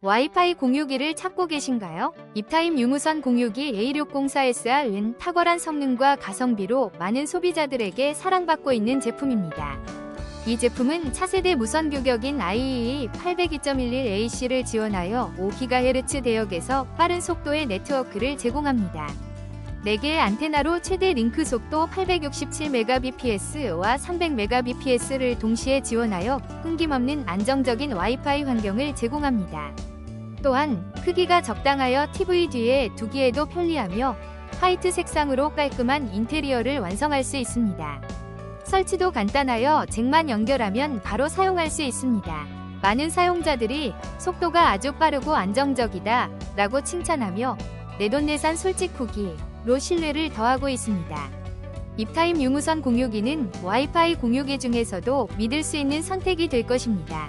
와이파이 공유기를 찾고 계신가요? 입타임 유무선 공유기 A604SR은 탁월한 성능과 가성비로 많은 소비자들에게 사랑받고 있는 제품입니다. 이 제품은 차세대 무선 규격인 IEEE 802.11ac를 지원하여 5GHz 대역에서 빠른 속도의 네트워크를 제공합니다. 4개의 안테나로 최대 링크 속도 867Mbps와 300Mbps를 동시에 지원하여 끊김없는 안정적인 와이파이 환경을 제공합니다. 또한 크기가 적당하여 TV 뒤에 두기에도 편리하며 화이트 색상으로 깔끔한 인테리어를 완성할 수 있습니다. 설치도 간단하여 잭만 연결하면 바로 사용할 수 있습니다. 많은 사용자들이 속도가 아주 빠르고 안정적이다 라고 칭찬하며 내돈내산 솔직 후기로 신뢰를 더하고 있습니다. 입타임 유무선 공유기는 와이파이 공유기 중에서도 믿을 수 있는 선택이 될 것입니다.